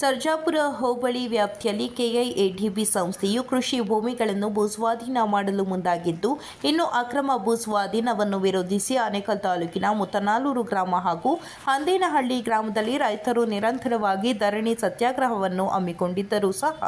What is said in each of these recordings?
ಸರ್ಜಾಪುರ ಹೋಬಳಿ ವ್ಯಾಪ್ತಿಯಲ್ಲಿ ಕೆಐಎಡಿಬಿ ಸಂಸ್ಥೆಯು ಕೃಷಿ ಭೂಮಿಗಳನ್ನು ಭೂಸ್ವಾಧೀನ ಮಾಡಲು ಮುಂದಾಗಿದ್ದು, ಇನ್ನು ಅಕ್ರಮ ಭೂಸ್ವಾಧೀನವನ್ನು ವಿರೋಧಿಸಿ ಆನೇಕಲ್ ತಾಲೂಕಿನ ಮುತ್ತನಾಲೂರು ಗ್ರಾಮ ಹಾಗೂ ಹಂದೇನಹಳ್ಳಿ ಗ್ರಾಮದಲ್ಲಿ ರೈತರು ನಿರಂತರವಾಗಿ ಧರಣಿ ಸತ್ಯಾಗ್ರಹವನ್ನು ಹಮ್ಮಿಕೊಂಡಿದ್ದರೂ ಸಹ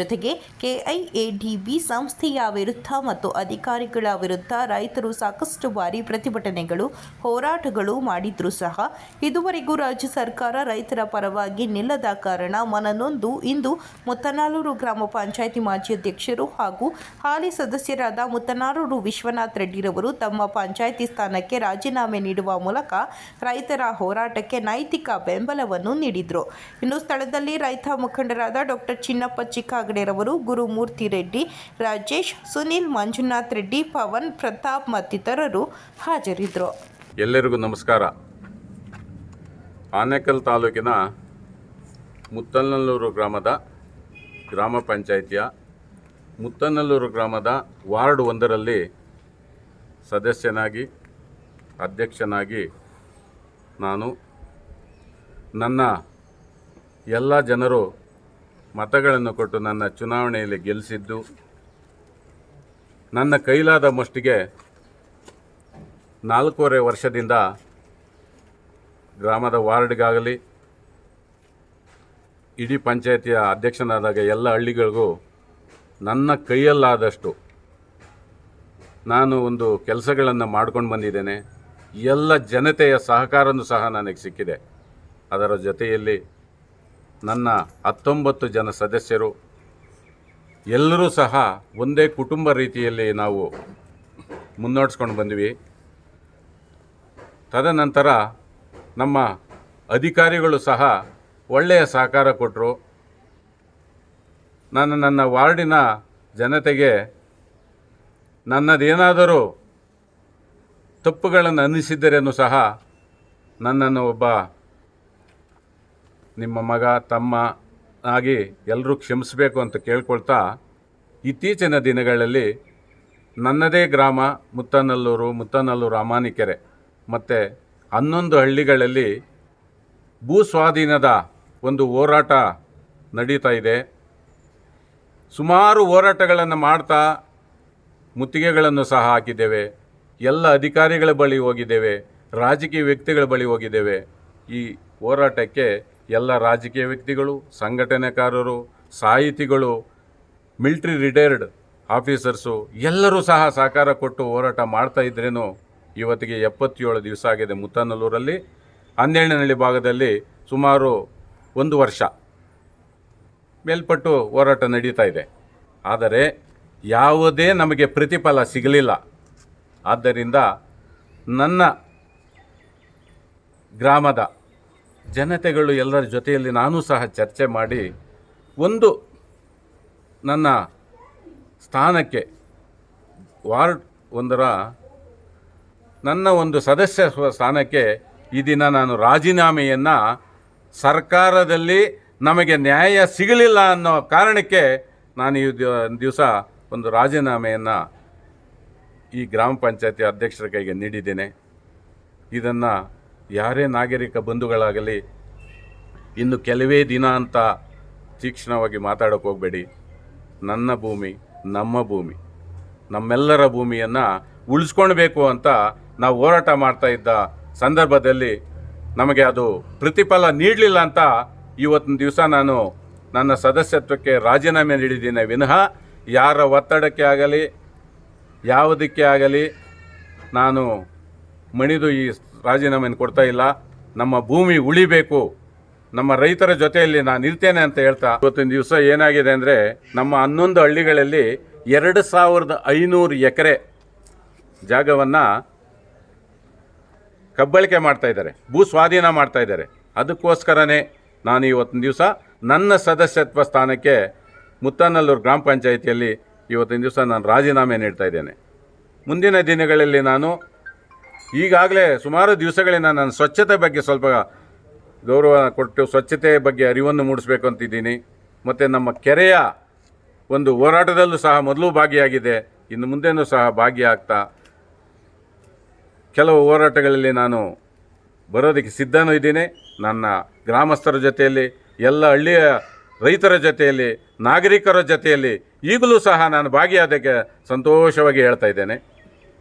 ಜೊತೆಗೆ ಕೆಐಎಡಿಬಿ ಸಂಸ್ಥೆಯ ವಿರುದ್ಧ ಮತ್ತು ಅಧಿಕಾರಿಗಳ ವಿರುದ್ಧ ರೈತರು ಸಾಕಷ್ಟು ಬಾರಿ ಪ್ರತಿಭಟನೆಗಳು, ಹೋರಾಟಗಳು ಮಾಡಿದ್ರೂ ಸಹ ಇದುವರೆಗೂ ರಾಜ್ಯ ಸರ್ಕಾರ ರೈತರ ಪರವಾಗಿ ನಿಲ್ಲದ ಕಾರಣ ಮನನೊಂದು ಇಂದು ಮುತ್ತನಾಲೂರು ಗ್ರಾಮ ಪಂಚಾಯಿತಿ ಮಾಜಿ ಅಧ್ಯಕ್ಷರು ಹಾಗೂ ಹಾಲಿ ಸದಸ್ಯರಾದ ಮುತ್ತನಾಲೂರು ವಿಶ್ವನಾಥ್ ರೆಡ್ಡಿರವರು ತಮ್ಮ ಪಂಚಾಯಿತಿ ಸ್ಥಾನಕ್ಕೆ ರಾಜೀನಾಮೆ ನೀಡುವ ಮೂಲಕ ರೈತರ ಹೋರಾಟಕ್ಕೆ ನೈತಿಕ ಬೆಂಬಲವನ್ನು ನೀಡಿದರು. ಇನ್ನು ಸ್ಥಳದಲ್ಲಿ ರೈತ ಮುಖಂಡರಾದ ಡಾಕ್ಟರ್ ಚಿನ್ನಪ್ಪ ಚಿಕ್ಕಾಗಡೆರವರು ಗುರುಮೂರ್ತಿ ರೆಡ್ಡಿ ರಾಜೇಶ್, ಸುನಿಲ್, ಮಂಜುನಾಥ್ ರೆಡ್ಡಿ, ಪವನ್, ಪ್ರತಾಪ್ ಮತ್ತಿತರರು ಹಾಜರಿದ್ದರು. ಎಲ್ಲರಿಗೂ ನಮಸ್ಕಾರ. ಆನೇಕಲ್ ತಾಲೂಕಿನ ಮುತ್ತನಲ್ಲೂರು ಗ್ರಾಮದ ಗ್ರಾಮ ಪಂಚಾಯಿತಿಯ ಮುತ್ತನಲ್ಲೂರು ಗ್ರಾಮದ ವಾರ್ಡ್ ಒಂದರಲ್ಲಿ ಸದಸ್ಯನಾಗಿ, ಅಧ್ಯಕ್ಷನಾಗಿ ನಾನು ನನ್ನ ಎಲ್ಲ ಜನರು ಮತಗಳನ್ನು ಕೊಟ್ಟು ನನ್ನ ಚುನಾವಣೆಯಲ್ಲಿ ಗೆಲ್ಲಿಸಿದ್ದು ನನ್ನ ಕೈಲಾದ ಮಷ್ಟಿಗೆ ನಾಲ್ಕೂವರೆ ವರ್ಷದಿಂದ ಗ್ರಾಮದ ವಾರ್ಡ್ಗಾಗಲಿ, ಇಡೀ ಪಂಚಾಯತಿಯ ಅಧ್ಯಕ್ಷನಾದಾಗ ಎಲ್ಲ ಹಳ್ಳಿಗಳಿಗೂ ನನ್ನ ಕೈಯಲ್ಲಾದಷ್ಟು ನಾನು ಒಂದು ಕೆಲಸಗಳನ್ನು ಮಾಡ್ಕೊಂಡು ಬಂದಿದ್ದೇನೆ. ಎಲ್ಲ ಜನತೆಯ ಸಹಕಾರನೂ ಸಹ ನನಗೆ ಸಿಕ್ಕಿದೆ. ಅದರ ಜೊತೆಯಲ್ಲಿ ನನ್ನ ಹತ್ತೊಂಬತ್ತು ಜನ ಸದಸ್ಯರು, ಎಲ್ಲರೂ ಸಹ ಒಂದೇ ಕುಟುಂಬ ರೀತಿಯಲ್ಲಿ ನಾವು ಮುನ್ನಡೆಸ್ಕೊಂಡು ಬಂದ್ವಿ. ತದನಂತರ ನಮ್ಮ ಅಧಿಕಾರಿಗಳು ಸಹ ಒಳ್ಳೆಯ ಸಹಕಾರ ಕೊಟ್ಟರು ನಾನು ನನ್ನ ವಾರ್ಡಿನ ಜನತೆಗೆ ನನ್ನದೇನಾದರೂ ತಪ್ಪುಗಳನ್ನು ಅನ್ನಿಸಿದ್ದರೇನು ಸಹ ನನ್ನನ್ನು ಒಬ್ಬ ನಿಮ್ಮ ಮಗ ತಮ್ಮ ಆಗಿ ಎಲ್ಲರೂ ಕ್ಷಮಿಸಬೇಕು ಅಂತ ಕೇಳ್ಕೊಳ್ತಾ ಇತ್ತೀಚಿನ ದಿನಗಳಲ್ಲಿ ನನ್ನದೇ ಗ್ರಾಮ ಮುತ್ತನಲ್ಲೂರು ಮುತ್ತನಲ್ಲೂರು ಅಮಾನಿಕೆರೆ ಮತ್ತು ಹನ್ನೊಂದು ಹಳ್ಳಿಗಳಲ್ಲಿ ಭೂ ಸ್ವಾಧೀನದ ಒಂದು ಹೋರಾಟ ನಡೀತಾ ಇದೆ. ಸುಮಾರು ಹೋರಾಟಗಳನ್ನು ಮಾಡ್ತಾ ಮುತ್ತಿಗೆಗಳನ್ನು ಸಹ ಹಾಕಿದ್ದೇವೆ. ಎಲ್ಲ ಅಧಿಕಾರಿಗಳ ಬಳಿ ಹೋಗಿದ್ದೇವೆ. ರಾಜಕೀಯ ವ್ಯಕ್ತಿಗಳ ಬಳಿ ಹೋಗಿದ್ದೇವೆ. ಈ ಹೋರಾಟಕ್ಕೆ ಎಲ್ಲ ರಾಜಕೀಯ ವ್ಯಕ್ತಿಗಳು, ಸಂಘಟನೆಕಾರರು, ಸಾಹಿತಿಗಳು, ಮಿಲ್ಟ್ರಿ ರಿಟೈರ್ಡ್ ಆಫೀಸರ್ಸು ಎಲ್ಲರೂ ಸಹ ಸಹಕಾರ ಕೊಟ್ಟು ಹೋರಾಟ ಮಾಡ್ತಾ ಇದ್ರೇನು ಇವತ್ತಿಗೆ ಎಪ್ಪತ್ತೇಳು ದಿವಸ ಆಗಿದೆ ಮುತ್ತನಲ್ಲೂರಲ್ಲಿ. ಹನ್ನೆರಡನೇ ಭಾಗದಲ್ಲಿ ಸುಮಾರು ಒಂದು ವರ್ಷ ಮೇಲ್ಪಟ್ಟು ಹೋರಾಟ ನಡೀತಾ ಇದೆ. ಆದರೆ ಯಾವುದೇ ನಮಗೆ ಪ್ರತಿಫಲ ಸಿಗಲಿಲ್ಲ. ಆದ್ದರಿಂದ ನನ್ನ ಗ್ರಾಮದ ಜನತೆಗಳು ಎಲ್ಲರ ಜೊತೆಯಲ್ಲಿ ನಾನು ಸಹ ಚರ್ಚೆ ಮಾಡಿ ಒಂದು ನನ್ನ ಸ್ಥಾನಕ್ಕೆ ವಾರ್ಡ್ ಒಂದರ ನನ್ನ ಒಂದು ಸದಸ್ಯ ಸ್ಥಾನಕ್ಕೆ ಈ ದಿನ ನಾನು ರಾಜೀನಾಮೆಯನ್ನು ಸರ್ಕಾರದಲ್ಲಿ ನಮಗೆ ನ್ಯಾಯ ಸಿಗಲಿಲ್ಲ ಅನ್ನೋ ಕಾರಣಕ್ಕೆ ನಾನು ಈ ದಿವಸ ಒಂದು ರಾಜೀನಾಮೆಯನ್ನು ಈ ಗ್ರಾಮ ಪಂಚಾಯತಿ ಅಧ್ಯಕ್ಷರ ಕೈಗೆ ನೀಡಿದ್ದೇನೆ. ಇದನ್ನು ಯಾರೇ ನಾಗರಿಕ ಬಂಧುಗಳಾಗಲಿ, ಇನ್ನು ಕೆಲವೇ ದಿನ ಅಂತ ತೀಕ್ಷ್ಣವಾಗಿ ಮಾತಾಡೋಕೆ ಹೋಗಬೇಡಿ. ನನ್ನ ಭೂಮಿ, ನಮ್ಮ ಭೂಮಿ, ನಮ್ಮೆಲ್ಲರ ಭೂಮಿಯನ್ನು ಉಳಿಸ್ಕೊಳ್ಬೇಕು ಅಂತ ನಾವು ಹೋರಾಟ ಮಾಡ್ತಾ ಇದ್ದ ಸಂದರ್ಭದಲ್ಲಿ ನಮಗೆ ಅದು ಪ್ರತಿಫಲ ನೀಡಲಿಲ್ಲ ಅಂತ ಇವತ್ತಿನ ದಿವಸ ನಾನು ನನ್ನ ಸದಸ್ಯತ್ವಕ್ಕೆ ರಾಜೀನಾಮೆ ನೀಡಿದ್ದೀನಿ. ವಿನಃ ಯಾರ ಒತ್ತಡಕ್ಕೆ ಆಗಲಿ, ಯಾವುದಕ್ಕೆ ಆಗಲಿ ನಾನು ಮಣಿದು ಈ ರಾಜೀನಾಮೆಯನ್ನು ಕೊಡ್ತಾ ಇಲ್ಲ. ನಮ್ಮ ಭೂಮಿ ಉಳಿಬೇಕು. ನಮ್ಮ ರೈತರ ಜೊತೆಯಲ್ಲಿ ನಾನು ಇರ್ತೇನೆ ಅಂತ ಹೇಳ್ತಾ ಇವತ್ತಿನ ದಿವಸ ಏನಾಗಿದೆ ಅಂದರೆ ನಮ್ಮ ಹನ್ನೊಂದು ಹಳ್ಳಿಗಳಲ್ಲಿ ಎರಡು ಸಾವಿರದ ಐನೂರು ಎಕರೆ ಜಾಗವನ್ನು ಕಬ್ಬಳಿಕೆ ಮಾಡ್ತಾ ಇದ್ದಾರೆ. ಭೂ ಸ್ವಾಧೀನ ಮಾಡ್ತಾ ಇದ್ದಾರೆ. ಅದಕ್ಕೋಸ್ಕರನೇ ನಾನು ಇವತ್ತಿನ ದಿವಸ ನನ್ನ ಸದಸ್ಯತ್ವ ಸ್ಥಾನಕ್ಕೆ ಮುತ್ತನಲ್ಲೂರು ಗ್ರಾಮ ಪಂಚಾಯಿತಿಯಲ್ಲಿ ಇವತ್ತಿನ ದಿವಸ ನಾನು ರಾಜೀನಾಮೆ ನೀಡ್ತಾ ಇದ್ದೇನೆ. ಮುಂದಿನ ದಿನಗಳಲ್ಲಿ ನಾನು ಈಗಾಗಲೇ ಸುಮಾರು ದಿವಸಗಳಿಂದ ನಾನು ಸ್ವಚ್ಛತೆ ಬಗ್ಗೆ ಸ್ವಲ್ಪ ಗೌರವ ಕೊಟ್ಟು ಸ್ವಚ್ಛತೆ ಬಗ್ಗೆ ಅರಿವನ್ನು ಮೂಡಿಸ್ಬೇಕು ಅಂತಿದ್ದೀನಿ. ಮತ್ತು ನಮ್ಮ ಕೆರೆಯ ಒಂದು ಹೋರಾಟದಲ್ಲೂ ಸಹ ಮೊದಲು ಭಾಗಿಯಾಗಿದೆ. ಇನ್ನು ಮುಂದೆನೂ ಸಹ ಭಾಗಿಯಾಗ್ತಾ ಕೆಲವು ಹೋರಾಟಗಳಲ್ಲಿ ನಾನು ಬರೋದಕ್ಕೆ ಸಿದ್ಧನೂ ಇದ್ದೀನಿ. ನನ್ನ ಗ್ರಾಮಸ್ಥರ ಜೊತೆಯಲ್ಲಿ, ಎಲ್ಲ ಹಳ್ಳಿಯ ರೈತರ ಜೊತೆಯಲ್ಲಿ, ನಾಗರಿಕರ ಜೊತೆಯಲ್ಲಿ ಈಗಲೂ ಸಹ ನಾನು ಭಾಗಿಯಾದಕ್ಕೆ ಸಂತೋಷವಾಗಿ ಹೇಳ್ತಾ ಇದ್ದೇನೆ.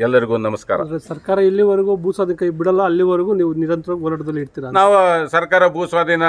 ಎಲ್ಲರಿಗೂ ನಮಸ್ಕಾರ. ಸರ್ಕಾರ ಇಲ್ಲಿವರೆಗೂ ಭೂ ಸ್ವಾಧೀನ ಕೈ ಬಿಡಲ್ಲ ಅಲ್ಲಿವರೆಗೂ ನೀವು ನಿರಂತರ ಹೋರಾಟದಲ್ಲಿ ಇರ್ತೀರಾ ನಾವು ಸರ್ಕಾರ ಭೂ ಸ್ವಾಧೀನ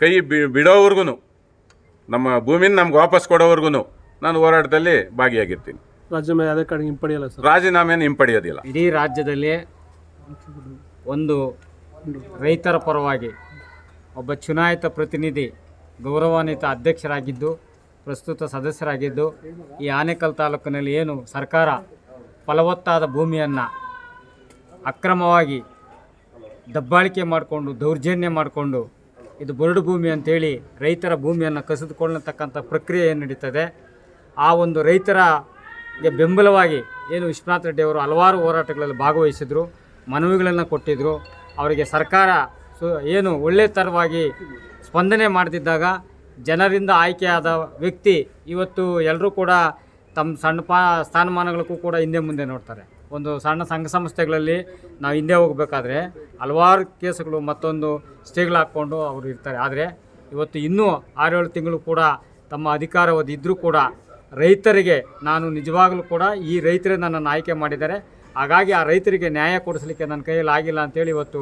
ಕೈ ಬಿ- ಬಿಡೋವರೆಗೂ ನಮ್ಮ ಭೂಮಿನ ನಮ್ಗೆ ವಾಪಸ್ ಕೊಡೋವರೆಗೂ ನಾನು ಹೋರಾಟದಲ್ಲಿ ಭಾಗಿಯಾಗಿರ್ತೀನಿ. ರಾಜ್ಯ ಯಾವುದೇ ಕಡೆ ಹಿಂಪಡೆಯಲ್ಲ ಸರ್? ರಾಜೀನಾಮೆಯನ್ನು ಹಿಂಪಡೆಯೋದಿಲ್ಲ. ಇಡೀ ರಾಜ್ಯದಲ್ಲಿ ಒಂದು ರೈತರ ಪರವಾಗಿ ಒಬ್ಬ ಚುನಾಯಿತ ಪ್ರತಿನಿಧಿ ಗೌರವಾನ್ವಿತ ಅಧ್ಯಕ್ಷರಾಗಿದ್ದು ಪ್ರಸ್ತುತ ಸದಸ್ಯರಾಗಿದ್ದು ಈ ಆನೇಕಲ್ ತಾಲೂಕಿನಲ್ಲಿ ಏನು ಸರ್ಕಾರ ಫಲವತ್ತಾದ ಭೂಮಿಯನ್ನು ಅಕ್ರಮವಾಗಿ ದಬ್ಬಾಳಿಕೆ ಮಾಡಿಕೊಂಡು, ದೌರ್ಜನ್ಯ ಮಾಡಿಕೊಂಡು ಇದು ಬರಡು ಭೂಮಿ ಅಂಥೇಳಿ ರೈತರ ಭೂಮಿಯನ್ನು ಕಸಿದುಕೊಳ್ಳತಕ್ಕಂಥ ಪ್ರಕ್ರಿಯೆ ಏನು ನಡೀತದೆ? ಆ ಒಂದು ರೈತರಿಗೆ ಬೆಂಬಲವಾಗಿ ಏನು ವಿಶ್ವನಾಥ್ ರೆಡ್ಡಿ ಅವರು ಹಲವಾರು ಹೋರಾಟಗಳಲ್ಲಿ ಭಾಗವಹಿಸಿದರು, ಮನವಿಗಳನ್ನು ಕೊಟ್ಟಿದ್ದರು ಅವರಿಗೆ ಸರ್ಕಾರ ಸು ಏನು ಒಳ್ಳೆಯ ಥರವಾಗಿ ಸ್ಪಂದನೆ ಮಾಡ್ತಿದ್ದಾಗ ಜನರಿಂದ ಆಯ್ಕೆಯಾದ ವ್ಯಕ್ತಿ ಇವತ್ತು ಎಲ್ಲರೂ ಕೂಡ ತಮ್ಮ ಸಣ್ಣ ಪಾ, ಸ್ಥಾನಮಾನಗಳಿಗೂ ಕೂಡ ಹಿಂದೆ ಮುಂದೆ ನೋಡ್ತಾರೆ. ಒಂದು ಸಣ್ಣ ಸಂಘ ಸಂಸ್ಥೆಗಳಲ್ಲಿ ನಾವು ಹಿಂದೆ ಹೋಗಬೇಕಾದ್ರೆ ಹಲವಾರು ಕೇಸುಗಳು ಮತ್ತೊಂದು ಸ್ಟೇಗಳು ಹಾಕ್ಕೊಂಡು ಅವರು ಇರ್ತಾರೆ. ಆದರೆ ಇವತ್ತು ಇನ್ನೂ ಆರೇಳು ತಿಂಗಳು ಕೂಡ ತಮ್ಮ ಅಧಿಕಾರವಾದ ಇದ್ದರೂ ಕೂಡ ರೈತರಿಗೆ ನಾನು ನಿಜವಾಗಲೂ ಕೂಡ ಈ ರೈತರೇ ನನ್ನನ್ನು ಆಯ್ಕೆ ಮಾಡಿದ್ದಾರೆ. ಹಾಗಾಗಿ ಆ ರೈತರಿಗೆ ನ್ಯಾಯ ಕೊಡಿಸಲಿಕ್ಕೆ ನನ್ನ ಕೈಯಲ್ಲಿ ಆಗಿಲ್ಲ ಅಂತೇಳಿ ಇವತ್ತು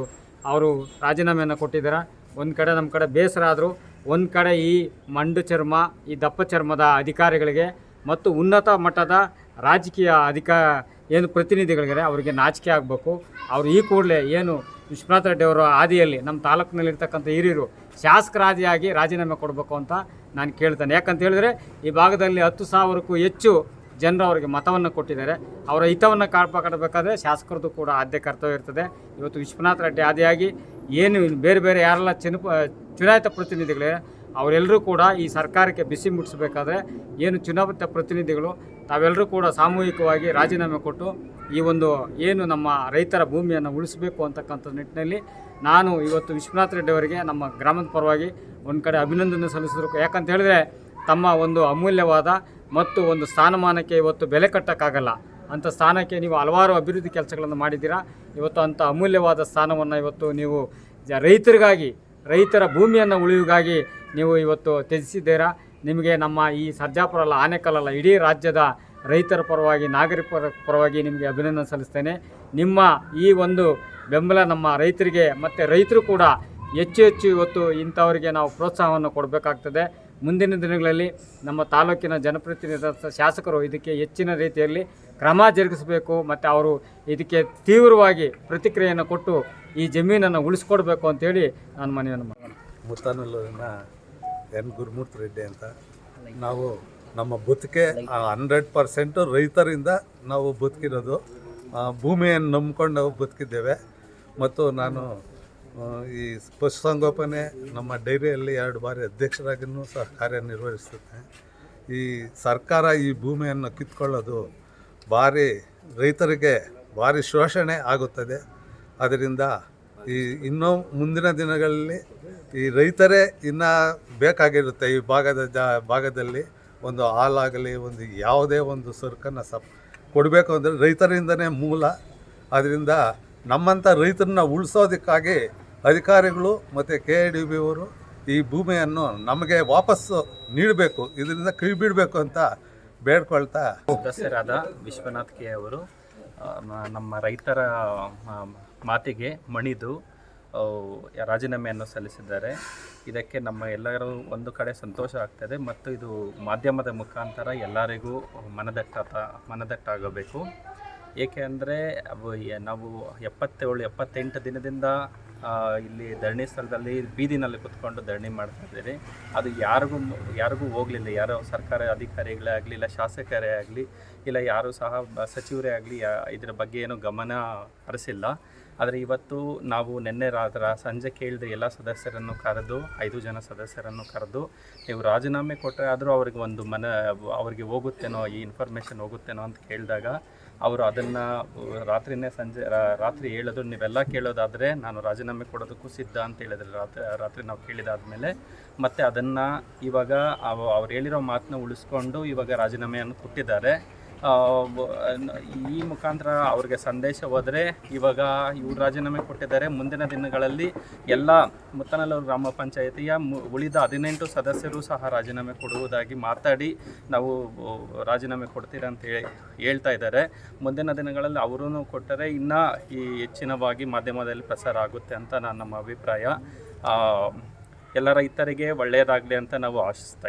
ಅವರು ರಾಜೀನಾಮೆಯನ್ನು ಕೊಟ್ಟಿದ್ದಾರೆ. ಒಂದು ಕಡೆ ನಮ್ಮ ಕಡೆ ಬೇಸರ ಆದರೂ, ಒಂದು ಕಡೆ ಈ ಮಂಡು ಚರ್ಮ, ಈ ದಪ್ಪ ಚರ್ಮದ ಅಧಿಕಾರಿಗಳಿಗೆ ಮತ್ತು ಉನ್ನತ ಮಟ್ಟದ ರಾಜಕೀಯ ಅಧಿಕ ಏನು ಪ್ರತಿನಿಧಿಗಳಿದ್ದಾರೆ, ಅವರಿಗೆ ನಾಚಿಕೆ ಆಗಬೇಕು. ಅವರು ಈ ಕೂಡಲೇ ಏನು ವಿಶ್ವನಾಥ್ ರೆಡ್ಡಿ ಅವರ ಆದಿಯಲ್ಲಿ ನಮ್ಮ ತಾಲೂಕಿನಲ್ಲಿರ್ತಕ್ಕಂಥ ಹಿರಿಯರು ಶಾಸಕರಾದಿಯಾಗಿ ರಾಜೀನಾಮೆ ಕೊಡಬೇಕು ಅಂತ ನಾನು ಕೇಳ್ತೇನೆ. ಯಾಕಂತ ಹೇಳಿದರೆ, ಈ ಭಾಗದಲ್ಲಿ ಹತ್ತು ಸಾವಿರಕ್ಕೂ ಹೆಚ್ಚು ಜನರು ಅವರಿಗೆ ಮತವನ್ನು ಕೊಟ್ಟಿದ್ದಾರೆ. ಅವರ ಹಿತವನ್ನು ಕಾಪಾಡಬೇಕಾದ್ರೆ ಶಾಸಕರದ್ದು ಕೂಡ ಆದ್ಯ ಕರ್ತವ್ಯ ಇರ್ತದೆ. ಇವತ್ತು ವಿಶ್ವನಾಥ್ ರೆಡ್ಡಿ ಆದಿಯಾಗಿ ಏನು ಬೇರೆ ಬೇರೆ ಯಾರೆಲ್ಲ ಚುನಾಯಿತ ಪ್ರತಿನಿಧಿಗಳೇ ಅವರೆಲ್ಲರೂ ಕೂಡ ಈ ಸರ್ಕಾರಕ್ಕೆ ಬಿಸಿ ಮುಟ್ಟಿಸಬೇಕಾದ್ರೆ ಏನು ಚುನಾಯಿತ ಪ್ರತಿನಿಧಿಗಳು ತಾವೆಲ್ಲರೂ ಕೂಡ ಸಾಮೂಹಿಕವಾಗಿ ರಾಜೀನಾಮೆ ಕೊಟ್ಟು ಈ ಒಂದು ಏನು ನಮ್ಮ ರೈತರ ಭೂಮಿಯನ್ನು ಉಳಿಸಬೇಕು ಅಂತಕ್ಕಂಥ ನಿಟ್ಟಿನಲ್ಲಿ ನಾನು ಇವತ್ತು ವಿಶ್ವನಾಥ್ ರೆಡ್ಡಿ ಅವರಿಗೆ ನಮ್ಮ ಗ್ರಾಮದ ಪರವಾಗಿ ಒಂದು ಕಡೆ ಅಭಿನಂದನೆ ಸಲ್ಲಿಸಿದ್ರು ಯಾಕಂತ ಹೇಳಿದ್ರೆ ತಮ್ಮ ಒಂದು ಅಮೂಲ್ಯವಾದ ಮತ್ತು ಒಂದು ಸ್ಥಾನಮಾನಕ್ಕೆ ಇವತ್ತು ಬೆಲೆ ಕಟ್ಟೋಕ್ಕಾಗಲ್ಲ. ಅಂಥ ಸ್ಥಾನಕ್ಕೆ ನೀವು ಹಲವಾರು ಅಭಿವೃದ್ಧಿ ಕೆಲಸಗಳನ್ನು ಮಾಡಿದ್ದೀರಾ. ಇವತ್ತು ಅಂಥ ಅಮೂಲ್ಯವಾದ ಸ್ಥಾನವನ್ನು ಇವತ್ತು ನೀವು ರೈತರಿಗಾಗಿ, ರೈತರ ಭೂಮಿಯನ್ನು ಉಳಿವಿಗಾಗಿ ನೀವು ಇವತ್ತು ತ್ಯಜಿಸಿದ್ದೀರಾ? ನಿಮಗೆ ನಮ್ಮ ಈ ಸರ್ಜಾಪುರ ಅಲ್ಲ ಆನೇಕಲ್ ಅಲ್ಲ ಇಡೀ ರಾಜ್ಯದ ರೈತರ ಪರವಾಗಿ, ನಾಗರಿಕರ ಪರವಾಗಿ ನಿಮಗೆ ಅಭಿನಂದನೆ ಸಲ್ಲಿಸ್ತೇನೆ. ನಿಮ್ಮ ಈ ಒಂದು ಬೆಂಬಲ ನಮ್ಮ ರೈತರಿಗೆ ಮತ್ತು ರೈತರು ಕೂಡ ಹೆಚ್ಚು ಹೆಚ್ಚು ಇವತ್ತು ಇಂಥವರಿಗೆ ನಾವು ಪ್ರೋತ್ಸಾಹವನ್ನು ಕೊಡಬೇಕಾಗ್ತದೆ. ಮುಂದಿನ ದಿನಗಳಲ್ಲಿ ನಮ್ಮ ತಾಲೂಕಿನ ಜನಪ್ರತಿನಿಧಿ ಶಾಸಕರು ಇದಕ್ಕೆ ಹೆಚ್ಚಿನ ರೀತಿಯಲ್ಲಿ ಕ್ರಮ ಜರುಗಿಸಬೇಕು ಮತ್ತು ಅವರು ಇದಕ್ಕೆ ತೀವ್ರವಾಗಿ ಪ್ರತಿಕ್ರಿಯೆಯನ್ನು ಕೊಟ್ಟು ಈ ಜಮೀನನ್ನು ಉಳಿಸ್ಕೊಡ್ಬೇಕು ಅಂತೇಳಿ ನಾನು ಮನವಿಯನ್ನು ಮಾಡ್ತೀನಿ. ಎನ್ ಗುರುಮೂರ್ತಿ ರೆಡ್ಡಿ ಅಂತ. ನಾವು ನಮ್ಮ ಬದುಕೆ ಹಂಡ್ರೆಡ್ ಪರ್ಸೆಂಟು ರೈತರಿಂದ ನಾವು ಬದುಕಿರೋದು. ಭೂಮಿಯನ್ನು ನಂಬ್ಕೊಂಡು ನಾವು ಬದುಕಿದ್ದೇವೆ. ಮತ್ತು ನಾನು ಈ ಪಶುಸಂಗೋಪನೆ ನಮ್ಮ ಡೈರಿಯಲ್ಲಿ ಎರಡು ಬಾರಿ ಅಧ್ಯಕ್ಷರಾಗಿಯೂ ಸಹ ಕಾರ್ಯನಿರ್ವಹಿಸುತ್ತೆ ಈ ಸರ್ಕಾರ ಈ ಭೂಮಿಯನ್ನು ಕಿತ್ಕೊಳ್ಳೋದು ಭಾರಿ ರೈತರಿಗೆ ಭಾರಿ ಶೋಷಣೆ ಆಗುತ್ತದೆ. ಅದರಿಂದ ಈ ಇನ್ನೂ ಮುಂದಿನ ದಿನಗಳಲ್ಲಿ ಈ ರೈತರೇ ಇನ್ನು ಬೇಕಾಗಿರುತ್ತೆ ಈ ಭಾಗದ ಜಾ, ಭಾಗದಲ್ಲಿ ಒಂದು ಹಾಲಾಗಲಿ, ಒಂದು ಯಾವುದೇ ಒಂದು ಸರಕನ್ನು ಸಪ್, ಕೊಡಬೇಕು ಅಂದರೆ ರೈತರಿಂದನೇ ಮೂಲ. ಅದರಿಂದ ನಮ್ಮಂಥ ರೈತರನ್ನ ಉಳಿಸೋದಕ್ಕಾಗಿ ಅಧಿಕಾರಿಗಳು ಮತ್ತು ಕೆ ಡಿ ಬಿ ಅವರು ಈ ಭೂಮಿಯನ್ನು ನಮಗೆ ವಾಪಸ್ಸು ನೀಡಬೇಕು. ಇದರಿಂದ ಕೈ ಬಿಡಬೇಕು ಅಂತ ಬೇಡ್ಕೊಳ್ತಾ ಸದಸ್ಯರಾದ ವಿಶ್ವನಾಥ್ ಕೆ ಅವರು ನಮ್ಮ ರೈತರ ಮಾತಿಗೆ ಮಣಿದು ರಾಜೀನಾಮೆಯನ್ನು ಸಲ್ಲಿಸಿದ್ದಾರೆ. ಇದಕ್ಕೆ ನಮ್ಮ ಎಲ್ಲರೂ ಒಂದು ಕಡೆ ಸಂತೋಷ ಆಗ್ತದೆ. ಮತ್ತು ಇದು ಮಾಧ್ಯಮದ ಮುಖಾಂತರ ಎಲ್ಲರಿಗೂ ಮನದಟ್ಟ ಮನದಟ್ಟಾಗಬೇಕು. ಏಕೆ ಅಂದರೆ ನಾವು ಎಪ್ಪತ್ತೇಳು, ಎಪ್ಪತ್ತೆಂಟು ದಿನದಿಂದ ಇಲ್ಲಿ ಧರಣಿ ಸ್ಥಳದಲ್ಲಿ ಬೀದಿನಲ್ಲಿ ಕುತ್ಕೊಂಡು ಧರಣಿ ಮಾಡ್ತಾ ಇದ್ದೀರಿ ಅದು ಯಾರಿಗೂ ಯಾರಿಗೂ ಹೋಗಲಿಲ್ಲ. ಯಾರು ಸರ್ಕಾರ ಅಧಿಕಾರಿಗಳೇ ಆಗಲಿ, ಇಲ್ಲ ಶಾಸಕರೇ ಆಗಲಿ, ಇಲ್ಲ ಯಾರೂ ಸಹ, ಸಚಿವರೇ ಆಗಲಿ ಇದರ ಬಗ್ಗೆ ಏನು ಗಮನ ಹರಿಸಿಲ್ಲ. ಆದರೆ ಇವತ್ತು ನಾವು ನಿನ್ನೆ ರಾತ್ರಿ, ಸಂಜೆ ಕೇಳಿದ ಎಲ್ಲ ಸದಸ್ಯರನ್ನು ಕರೆದು, ಐದು ಜನ ಸದಸ್ಯರನ್ನು ಕರೆದು, ನೀವು ರಾಜೀನಾಮೆ ಕೊಟ್ಟರೆ ಆದರೂ ಅವ್ರಿಗೆ ಒಂದು ಮನ, ಅವರಿಗೆ ಹೋಗುತ್ತೇನೋ, ಈ ಇನ್ಫಾರ್ಮೇಷನ್ ಹೋಗುತ್ತೇನೋ ಅಂತ ಕೇಳಿದಾಗ ಅವರು ಅದನ್ನು, ರಾತ್ರಿನೇ ಸಂಜೆ ರಾತ್ರಿ ಹೇಳೋದು, ನೀವೆಲ್ಲ ಕೇಳೋದಾದರೆ ನಾನು ರಾಜೀನಾಮೆ ಕೊಡೋದಕ್ಕೂ ಸಿದ್ಧ ಅಂತ ಹೇಳಿದ್ರು. ರಾತ್ರಿ ರಾತ್ರಿ ನಾವು ಕೇಳಿದಾದಮೇಲೆ ಮತ್ತು ಅದನ್ನು ಇವಾಗ ಅವ, ಅವ್ರು ಹೇಳಿರೋ ಮಾತನ್ನ ಉಳಿಸ್ಕೊಂಡು ಇವಾಗ ರಾಜೀನಾಮೆಯನ್ನು ಕೊಟ್ಟಿದ್ದಾರೆ. ಈ ಮುಖಾಂತರ ಅವ್ರಿಗೆ ಸಂದೇಶ ಹೋದರೆ ಇವಾಗ ಇವ್ರು ರಾಜೀನಾಮೆ ಕೊಟ್ಟಿದ್ದಾರೆ. ಮುಂದಿನ ದಿನಗಳಲ್ಲಿ ಎಲ್ಲ ಮುತ್ತನಲ್ಲೂರು ಗ್ರಾಮ ಪಂಚಾಯಿತಿಯ ಉಳಿದ ಹದಿನೆಂಟು ಸದಸ್ಯರು ಸಹ ರಾಜೀನಾಮೆ ಕೊಡುವುದಾಗಿ ಮಾತಾಡಿ ನಾವು ರಾಜೀನಾಮೆ ಕೊಡ್ತೀರಾ ಅಂತ ಹೇಳಿ ಹೇಳ್ತಾ ಇದ್ದಾರೆ. ಮುಂದಿನ ದಿನಗಳಲ್ಲಿ ಅವರೂ ಕೊಟ್ಟರೆ ಇನ್ನೂ ಈ ಹೆಚ್ಚಿನವಾಗಿ ಮಾಧ್ಯಮದಲ್ಲಿ ಪ್ರಸಾರ ಆಗುತ್ತೆ ಅಂತ ನಾನು ನಮ್ಮ ಅಭಿಪ್ರಾಯ. ಎಲ್ಲ ರೈತರಿಗೆ ಒಳ್ಳೆಯದಾಗಲಿ ಅಂತ ನಾವು ಆಶಿಸ್ತಾ